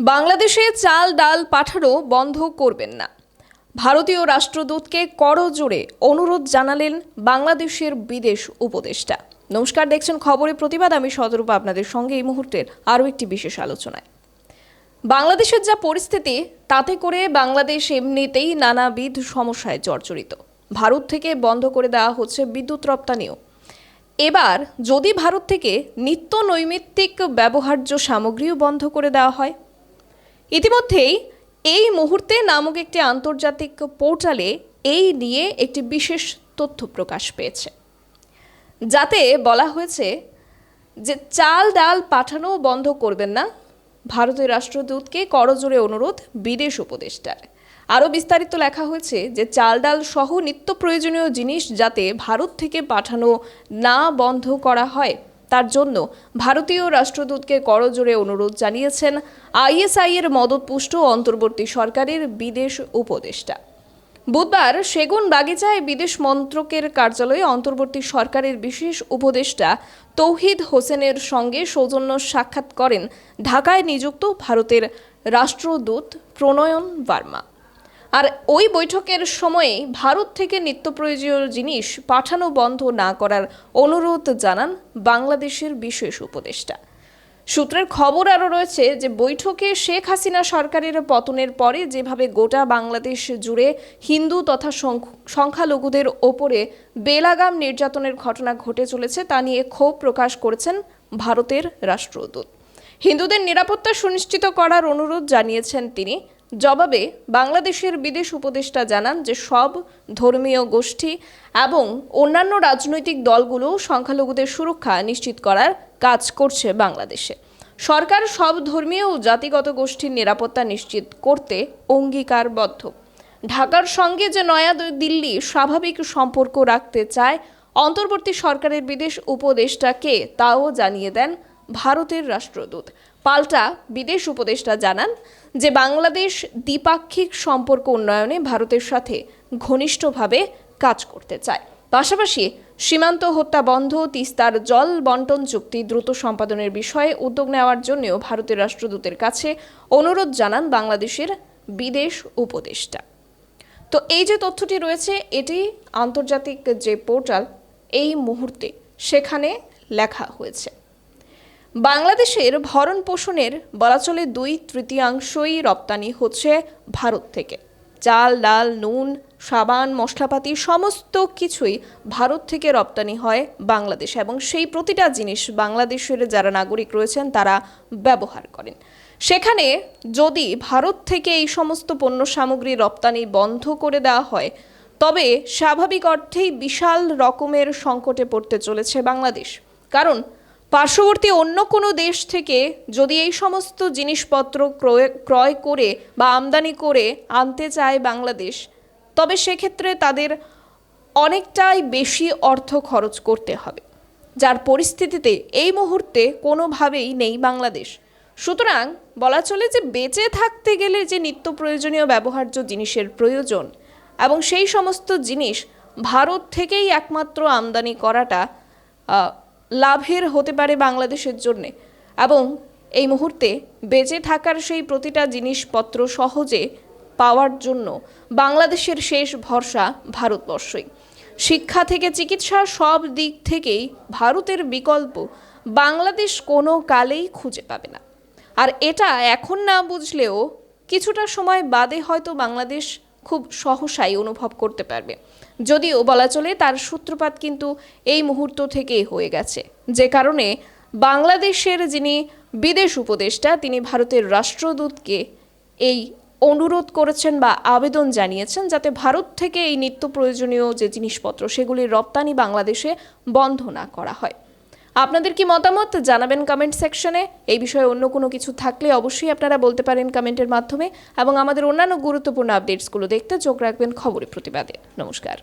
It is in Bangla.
বাংলাদেশে চাল, ডাল, পাঠানো বন্ধ করবেন না। ভারতীয় রাষ্ট্রদূতকে করজোড়ে অনুরোধ জানালেন বাংলাদেশের বিদেশ উপদেষ্টা। নমস্কার, দেখছেন খবরে প্রতিবাদ। আমি সদরূপ, আপনাদের সঙ্গে এই মুহূর্তের আরও একটি বিশেষ আলোচনায়। বাংলাদেশের যা পরিস্থিতি, তাতে করে বাংলাদেশ এমনিতেই নানাবিধ সমস্যায় জর্জরিত। ভারত থেকে বন্ধ করে দেওয়া হচ্ছে বিদ্যুৎ রপ্তানিও। এবার যদি ভারত থেকে নিত্য নৈমিত্তিক ব্যবহার্য সামগ্রীও বন্ধ করে দেওয়া হয় ইতিমধ্যেই এই মুহূর্তে নামক একটি আন্তর্জাতিক পোর্টালে এই নিয়ে একটি বিশেষ তথ্য প্রকাশ পেয়েছে। যাতে বলা হয়েছে যে চাল ডাল পাঠানো বন্ধ করবেন না। ভারতের রাষ্ট্রদূতকে করজোরে অনুরোধ বিদেশ উপদেষ্টার। আরও বিস্তারিত লেখা হয়েছে যে চাল ডাল সহ নিত্য প্রয়োজনীয় জিনিস যাতে ভারত থেকে পাঠানো না বন্ধ করা হয়। তার জন্য ভারতীয় রাষ্ট্রদূতকে করজোরে অনুরোধ জানিয়েছেন আইএসআই এর মদতপুষ্ট অন্তর্বর্তী সরকারের বিদেশ উপদেষ্টা। বুধবার সেগুন বাগিচায় বিদেশ মন্ত্রকের কার্যালয়ে অন্তর্বর্তী সরকারের বিশেষ উপদেষ্টা তৌহিদ হোসেনের সঙ্গে সৌজন্য সাক্ষাৎ করেন ঢাকায় নিযুক্ত ভারতের রাষ্ট্রদূত প্রণয়ন বার্মা। আর ওই বৈঠকের সময়ে ভারত থেকে নিত্য প্রয়োজনীয় জিনিস পাঠানো বন্ধ না করার অনুরোধ জানান বাংলাদেশের বিশেষ উপদেষ্টা। সূত্রের খবর আরও রয়েছে যে বৈঠকে শেখ হাসিনা সরকারের পতনের পরে যেভাবে গোটা বাংলাদেশ জুড়ে হিন্দু তথা সংখ- সংখ্যালঘুদের ওপরে বেলাগাম নির্যাতনের ঘটনা ঘটে চলেছে, তা নিয়ে ক্ষোভ প্রকাশ করেছেন ভারতের রাষ্ট্রদূত। হিন্দুদের নিরাপত্তা সুনিশ্চিত করার অনুরোধ জানিয়েছেন তিনি। জবাবে বাংলাদেশের বিদেশ উপদেষ্টা জানান যে সব ধর্মীয় গোষ্ঠী এবং অন্যান্য রাজনৈতিক দলগুলো সংখ্যালঘুদের সুরক্ষা নিশ্চিত করার কাজ করছে বাংলাদেশে। সরকার সব ধর্মীয় ও জাতিগত গোষ্ঠীর নিরাপত্তা নিশ্চিত করতে অঙ্গীকারবদ্ধ। ঢাকার সঙ্গে যে নয়া দিল্লি স্বাভাবিক সম্পর্ক রাখতে চায় অন্তর্বর্তী সরকারের বিদেশ উপদেষ্টাকে, তাও জানিয়ে দেন ভারতের রাষ্ট্রদূত। পাল্টা বিদেশ উপদেষ্টা জানান যে বাংলাদেশ দ্বিপাক্ষিক সম্পর্ক উন্নয়নে ভারতের সাথে ঘনিষ্ঠভাবে কাজ করতে চায়। পাশাপাশি সীমান্ত হত্যা বন্ধ, তিস্তার জল বন্টন চুক্তি দ্রুত সম্পাদনের বিষয়ে উদ্যোগ নেওয়ার জন্যও ভারতের রাষ্ট্রদূতের কাছে অনুরোধ জানান বাংলাদেশের বিদেশ উপদেষ্টা। তো এই যে তথ্যটি রয়েছে, এটি আন্তর্জাতিক যে পোর্টাল, এই মুহূর্তে সেখানে লেখা হয়েছে। বাংলাদেশের ভরণ পোষণের বলা চলে দুই তৃতীয়াংশই রপ্তানি হচ্ছে ভারত থেকে। চাল, ডাল, নুন, সাবান, মশলাপাতি সমস্ত কিছুই ভারত থেকে রপ্তানি হয় বাংলাদেশ এবং সেই প্রতিটা জিনিস বাংলাদেশের যারা নাগরিক রয়েছেন তারা ব্যবহার করেন। সেখানে যদি ভারত থেকে এই সমস্ত পণ্য সামগ্রী রপ্তানি বন্ধ করে দেওয়া হয়, তবে স্বাভাবিক অর্থেই বিশাল রকমের সংকটে পড়তে চলেছে বাংলাদেশ। কারণ পার্শ্ববর্তী অন্য কোনো দেশ থেকে যদি এই সমস্ত জিনিসপত্র ক্রয় ক্রয় করে বা আমদানি করে আনতে চায় বাংলাদেশ, তবে সেক্ষেত্রে তাদের অনেকটাই বেশি অর্থ খরচ করতে হবে। যার পরিস্থিতিতে এই মুহূর্তে কোনোভাবেই নেই বাংলাদেশ। সুতরাং বলা চলে যে বেঁচে থাকতে গেলে যে নিত্য প্রয়োজনীয় ব্যবহার্য জিনিসের প্রয়োজন এবং সেই সমস্ত জিনিস ভারত থেকেই একমাত্র আমদানি করাটা লাভের হতে পারে বাংলাদেশের জন্যে। এবং এই মুহূর্তে বেঁচে থাকার সেই প্রতিটা জিনিসপত্র সহজে পাওয়ার জন্য বাংলাদেশের শেষ ভরসা ভারতবর্ষই। শিক্ষা থেকে চিকিৎসা সব দিক থেকেই ভারতের বিকল্প। বাংলাদেশ কোনো কালেই খুঁজে পাবে না। আর এটা এখন না বুঝলেও কিছুটা সময় বাদে হয়তো বাংলাদেশ খুব সহসাই অনুভব করতে পারবে। যদিও বলা চলে তার সূত্রপাত কিন্তু এই মুহূর্ত থেকেই হয়ে গেছে। যে কারণে বাংলাদেশের যিনি বিদেশ উপদেষ্টা, তিনি ভারতের রাষ্ট্রদূতকে এই অনুরোধ করেছেন বা আবেদন জানিয়েছেন যাতে ভারত থেকে এই নিত্য প্রয়োজনীয় যে জিনিসপত্র সেগুলির রপ্তানি বাংলাদেশে বন্ধ না করা হয়। আপনাদের কি মতামত জানাবেন কমেন্ট সেকশনে এই বিষয়ে অন্য কোনো কিছু থাকলে অবশ্যই আপনারা বলতে পারেন কমেন্টের মাধ্যমে এবং আমাদের অন্যান্য গুরুত্বপূর্ণ আপডেটসগুলো দেখতে চোখ রাখবেন খবরের প্রতিবাদে। নমস্কার।